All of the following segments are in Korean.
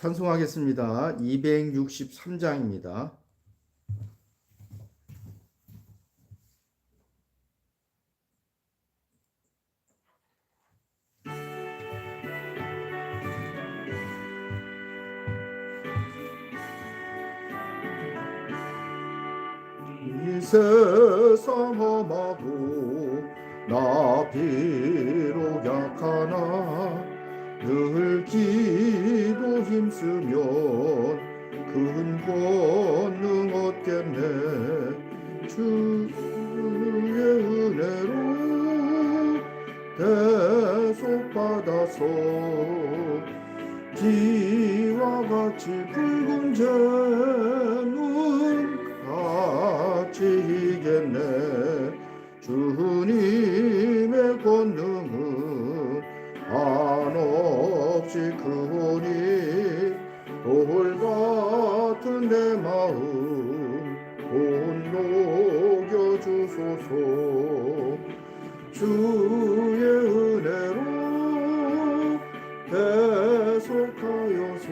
찬송하겠습니다. 263장입니다. 이 세상 험하고 나 비록 약하나 늘 기도 힘쓰면 큰 권능 얻겠네. 주의 은혜로 대속 받아서 비와 같이 붉은 재는 같이 이겠네. 주님 없이 크오니 돌 같은 내 마음 온 녹여 주소서. 주의 은혜로 계속하여서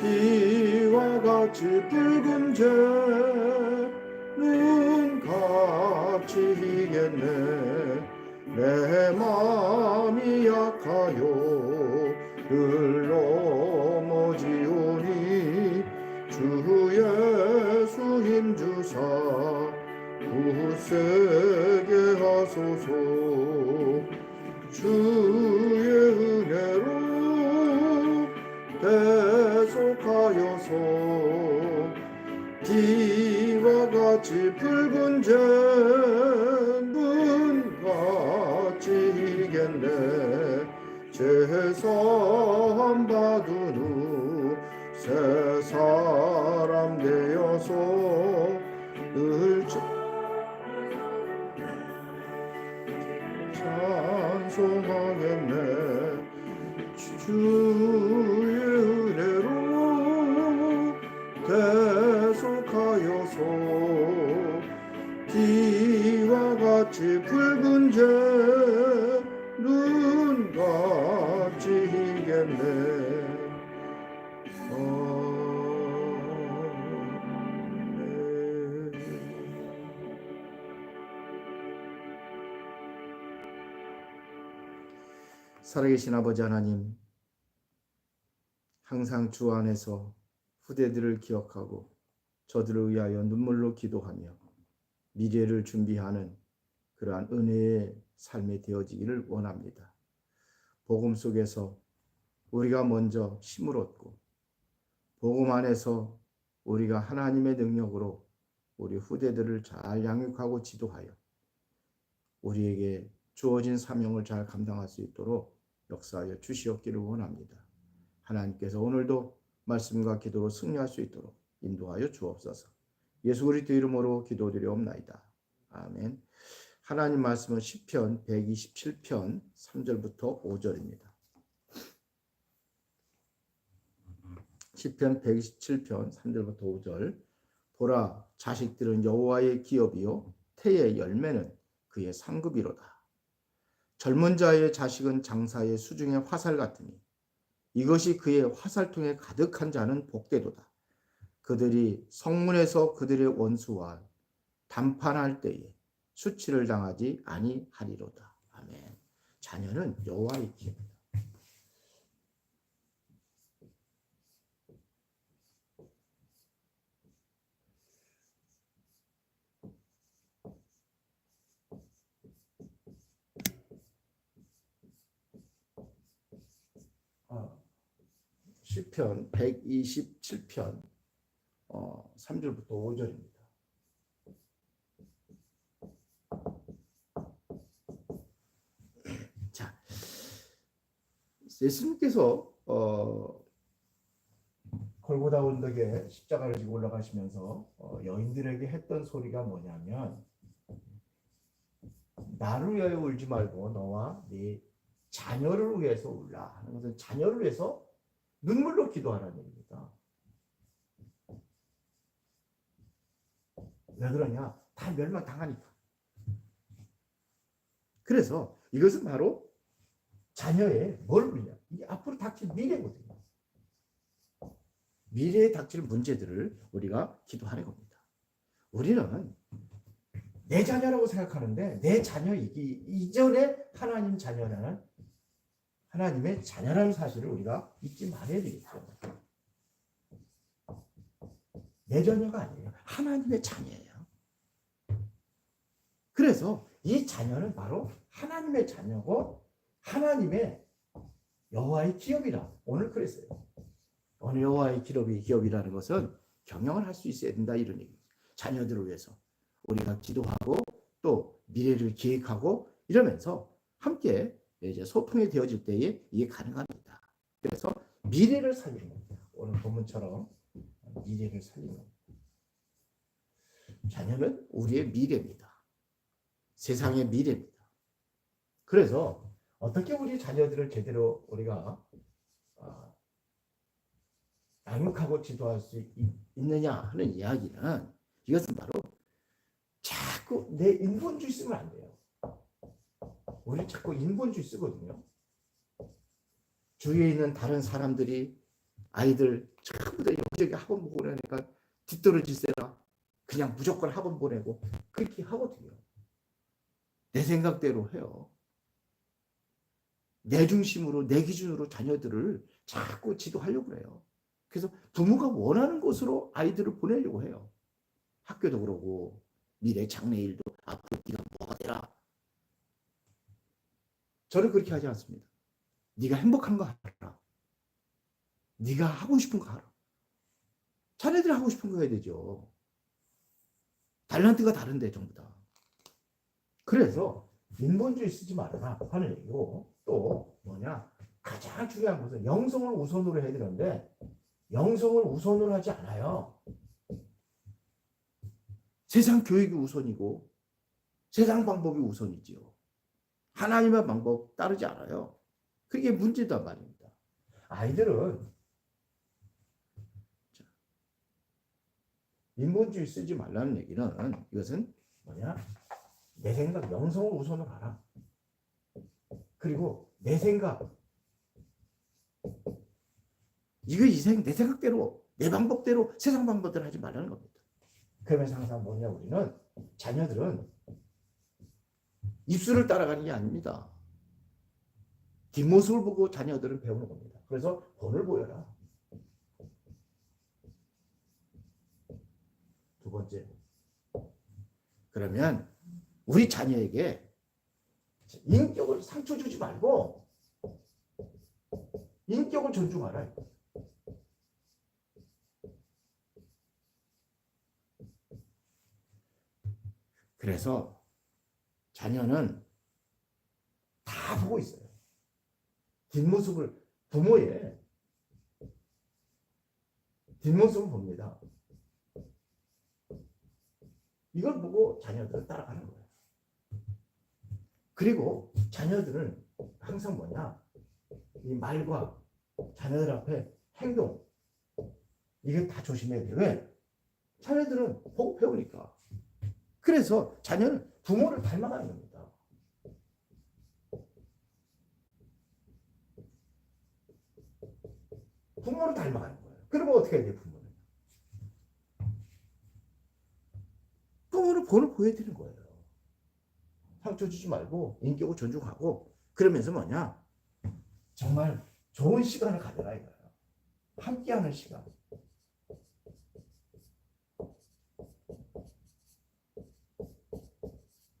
비와 같이 붉은 재 비와 같이 붉은 재는 같이 아멘. 살아계신 아버지 하나님, 항상 주 안에서 후대들을 기억하고 저들을 위하여 눈물로 기도하며 미래를 준비하는 그러한 은혜의 삶이 되어지기를 원합니다. 복음 속에서 우리가 먼저 힘을 얻고 복음 안에서 우리가 하나님의 능력으로 우리 후대들을 잘 양육하고 지도하여 우리에게 주어진 사명을 잘 감당할 수 있도록 역사하여 주시옵기를 원합니다. 하나님께서 오늘도 말씀과 기도로 승리할 수 있도록 인도하여 주옵소서. 예수 그리스도 이름으로 기도드리옵나이다. 아멘. 하나님 말씀은 시편 127편 3절부터 5절입니다. 시편 127편 3절부터 5절 보라 자식들은 여호와의 기업이요 태의 열매는 그의 상급이로다. 젊은 자의 자식은 장사의 수중의 화살 같으니 이것이 그의 화살통에 가득한 자는 복되도다. 그들이 성문에서 그들의 원수와 담판할 때에 수치를 당하지 아니하리로다. 아멘. 자녀는 여호와의 기업이다. 어, 시편 127편 어, 3절부터 5절입니다. 자, 예수님께서 어, 골고다 언덕에 십자가를 지고 올라가시면서 어, 여인들에게 했던 소리가 뭐냐면 나를 위하여 울지 말고 너와 네 자녀를 위해서 울라 하는 것은 자녀를 위해서 눈물로 기도하라는 얘기입니다. 왜 그러냐? 다 멸망당하니까. 그래서 이것은 바로 자녀의 뭘 위냐? 이 앞으로 닥칠 미래거든요. 미래에 닥칠 문제들을 우리가 기도하는 겁니다. 우리는 내 자녀라고 생각하는데 내 자녀이기 이전에 하나님 자녀라는 하나님의 자녀라는 사실을 우리가 잊지 말아야 되겠죠. 내 자녀가 아니에요. 하나님의 자녀예요. 그래서 이 자녀는 바로 하나님의 자녀고 하나님의 여호와의 기업이라 오늘 그랬어요. 오늘 여호와의 기업이 기업이라는 것은 경영을 할 수 있어야 된다 이런 얘기. 자녀들을 위해서 우리가 기도하고 또 미래를 계획하고 이러면서 함께 이제 소통이 되어질 때에 이게 가능합니다. 그래서 미래를 살리는 겁니다. 오늘 본문처럼 미래를 살리는 겁니다. 자녀는 우리의 미래입니다. 세상의 미래입니다. 그래서 어떻게 우리 자녀들을 제대로 우리가 아, 양육하고 지도할 수 있, 있느냐 하는 이야기는 이것은 바로 자꾸 내 인본주의 쓰면 안 돼요. 우리 자꾸 인본주의 쓰거든요. 주위에 있는 다른 사람들이 아이들 전부 다 여기저기 학원 보고 그러니까 뒤떨어질세라 그냥 무조건 학원 보내고 그렇게 하거든요. 내 생각대로 해요. 내 중심으로 내 기준으로 자녀들을 자꾸 지도하려고 그래요. 그래서 부모가 원하는 곳으로 아이들을 보내려고 해요. 학교도 그러고 미래 장래일도 앞으로 네가 뭐가 되라. 저는 그렇게 하지 않습니다. 네가 행복한 거 하라. 네가 하고 싶은 거 하라. 자네들이 하고 싶은 거 해야 되죠. 달란트가 다른데 전부 다. 그래서 인본주의 쓰지 말아라 하는 얘기고 또 뭐냐 가장 중요한 것은 영성을 우선으로 해야 되는데 영성을 우선으로 하지 않아요. 세상 교육이 우선이고 세상 방법이 우선이지요. 하나님의 방법 따르지 않아요. 그게 문제다 말입니다. 아이들은 자, 인본주의 쓰지 말라는 얘기는 이것은 뭐냐 내 생각 영성을 우선으로 하라. 그리고 내 생각 이거 이생 내 생각대로 내 방법대로 세상 방법대로 하지 말라는 겁니다. 그러면서 항상 뭐냐 우리는 자녀들은 입술을 따라가는 게 아닙니다. 뒷모습을 보고 자녀들은 배우는 겁니다. 그래서 본을 보여라. 두 번째. 그러면 우리 자녀에게 인격을 상처 주지 말고 인격을 존중하라. 그래서 자녀는 다 보고 있어요. 뒷모습을 부모의 뒷모습을 봅니다. 이걸 보고 자녀들은 따라가는 거예요. 그리고 자녀들은 항상 뭐냐 이 말과 자녀들 앞에 행동 이게 다 조심해야 돼요. 왜? 자녀들은 보고 배우니까. 그래서 자녀는 부모를 닮아가는 겁니다. 부모를 닮아가는 거예요. 그러면 어떻게 해야 돼요, 부모는? 부모는 본을 보여드리는 거예요. 상처 주지 말고 인격을 존중하고 그러면서 뭐냐? 정말 좋은 시간을 가져라 이거예요. 함께하는 시간.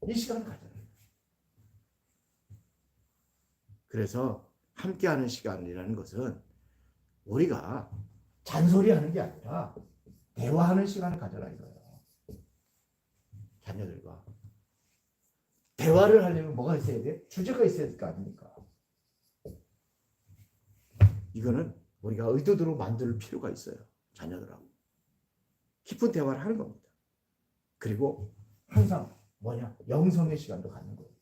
이 시간을 가져라. 그래서 함께하는 시간이라는 것은 우리가 잔소리하는 게 아니라 대화하는 시간을 가져라 이거예요. 자녀들과 대화를 하려면 뭐가 있어야 돼? 주제가 있어야 될 거 아닙니까? 이거는 우리가 의도대로 만들 필요가 있어요. 자녀들하고 깊은 대화를 하는 겁니다. 그리고 항상 뭐냐 영성의 시간도 갖는 거예요.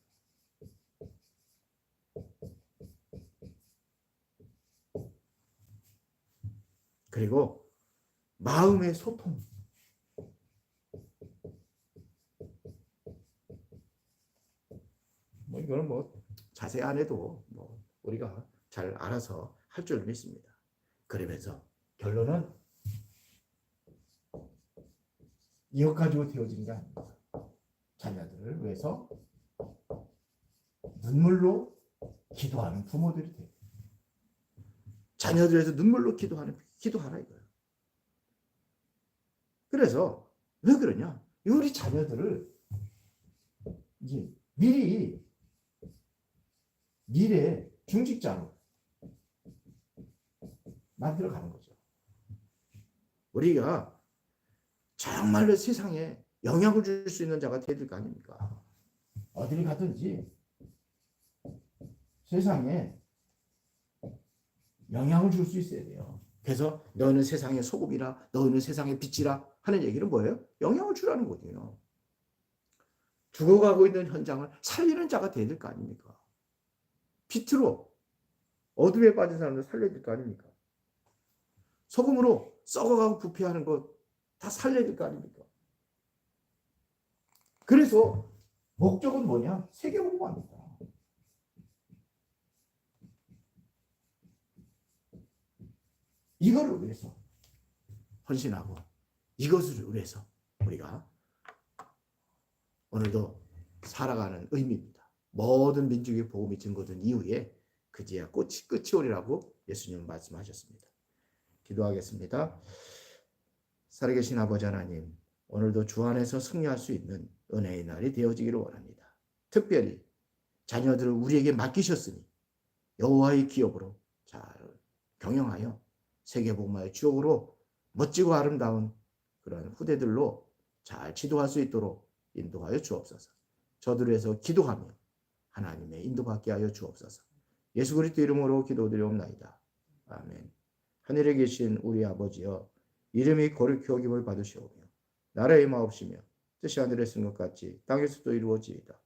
그리고 마음의 소통. 뭐 이거는 뭐 자세히 안 해도 뭐 우리가 잘 알아서 할 줄 믿습니다. 그러면서 결론은 이것 가지고 되어진 게 아닙니다. 자녀들을 위해서 눈물로 기도하는 부모들이 돼요. 자녀들에서 눈물로 기도하는 기도하라 이거예요. 그래서 왜 그러냐? 우리 자녀들을 이제 미리 미래 중직자로 만들어 가는 거죠. 우리가 정말로 세상에 영향을 줄 수 있는 자가 되야 될 거 아닙니까? 어디를 가든지 세상에 영향을 줄 수 있어야 돼요. 그래서 너는 세상의 소금이라 너는 세상의 빛이라 하는 얘기는 뭐예요? 영향을 주라는 거죠. 죽어가고 있는 현장을 살리는 자가 되야 될 거 아닙니까? 빛으로 어둠에 빠진 사람을 살려야 될 거 아닙니까? 소금으로 썩어가고 부패하는 것 다 살려야 될 거 아닙니까? 그래서 목적은 뭐냐? 세계 공부합니다. 이거를 위해서 헌신하고 이것을 위해서 우리가 오늘도 살아가는 의미입니다. 모든 민족의 복음이 증거된 이후에 그제야 꽃이 끝이 오리라고 예수님은 말씀하셨습니다. 기도하겠습니다. 살아계신 아버지 하나님, 오늘도 주 안에서 승리할 수 있는 은혜의 날이 되어지기를 원합니다. 특별히 자녀들을 우리에게 맡기셨으니 여호와의 기업으로 잘 경영하여 세계복마의 주역으로 멋지고 아름다운 그런 후대들로 잘 지도할 수 있도록 인도하여 주옵소서. 저들을 위해서 기도하며 하나님의 인도받게 하여 주옵소서. 예수 그리스도 이름으로 기도드리옵나이다. 아멘. 하늘에 계신 우리 아버지여 이름이 거룩히 여김을 받으시오며 나라의 마옵시며 뜻이 하늘에 쓴 것 같이 땅에서도 이루어지이다.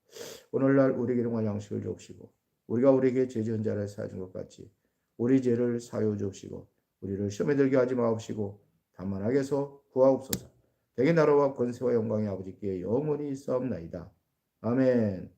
오늘날 우리에게 일용할 양식을 주옵시고 우리가 우리에게 죄 지은 자를 사준 것 같이 우리 죄를 사여 주옵시고 우리를 시험에 들게 하지 마옵시고 다만 악에서 구하옵소서. 대개 나라와 권세와 영광의 아버지께 영원히 있사옵나이다. 아멘.